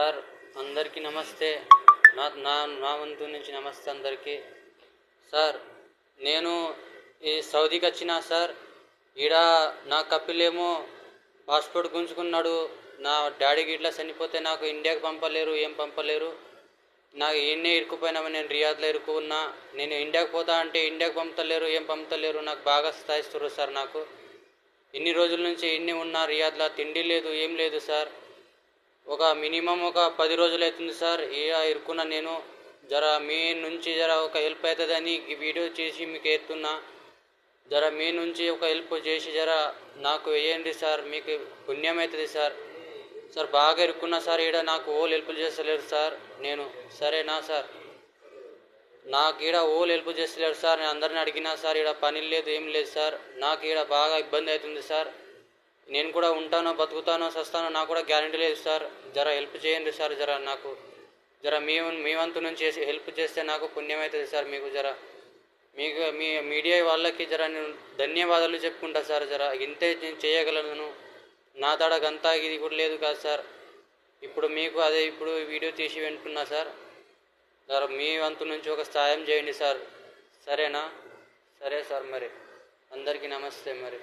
Sir అందరికీ నమస్తే. నా నా నా వంతు నుంచి నమస్తే అందరికీ. సార్ నేను ఈ సౌదీకి వచ్చిన సార్ ఈడ నా కపిలేమో పాస్పోర్ట్ గుంజుకున్నాడు. నా డాడీకి ఇట్లా చనిపోతే నాకు ఇండియాకి పంపలేరు ఏం పంపలేరు. నాకు ఈయన్నే ఇరుక్కుపోయినామని నేను రియాద్లో ఇరుక్కున్నా. నేను ఇండియాకి పోతా అంటే ఇండియాకి పంపుతలేరు ఏం పంపుతలేరు. నాకు బాగా స్థాయిస్తున్నారు సార్ నాకు. ఇన్ని రోజుల నుంచి ఇన్ని ఉన్నా రియాద్లో తిండి లేదు ఏం లేదు సార్. ఒక మినిమం ఒక పది రోజులు అవుతుంది సార్. ఏ ఇరుక్కున్నా నేను జర మీ నుంచి జర ఒక హెల్ప్ అవుతుందని ఈ వీడియో చేసి మీకు ఎత్తున్నా. జర మీ నుంచి ఒక హెల్ప్ చేసి జర నాకు వేయండి సార్. మీకు పుణ్యం అవుతుంది సార్. సార్ బాగా ఇరుక్కున్నా సార్. ఈడ నాకు ఓల్ హెల్ప్ చేస్తలేరు సార్. నేను సరేనా సార్? నాకు ఈడ ఓల్ హెల్ప్ చేస్తలేరు సార్. నేను అందరిని అడిగినా సార్ ఈడ పని లేదు ఏం లేదు సార్. నాకు ఈడ బాగా ఇబ్బంది అవుతుంది సార్. నేను కూడా ఉంటానో బతుకుతానో సస్తానో నాకు కూడా గ్యారంటీ లేదు సార్. జర హెల్ప్ చేయండి సార్ జర నాకు జర మీ మీ వంతు నుంచి చేసి హెల్ప్ చేస్తే నాకు పుణ్యం అవుతుంది సార్ మీకు జర. మీకు మీ మీడియా వాళ్ళకి జర నేను ధన్యవాదాలు చెప్పుకుంటా సార్ జర. ఇంతే నేను చేయగలను. నా తడగంతా ఇది కూడా లేదు కాదు సార్. ఇప్పుడు మీకు అదే ఇప్పుడు వీడియో తీసి వింటున్నా సార్. జర మీ వంతు నుంచి ఒక సాయం చేయండి సార్. సరేనా? సరే సార్ మరి. అందరికీ నమస్తే మరి.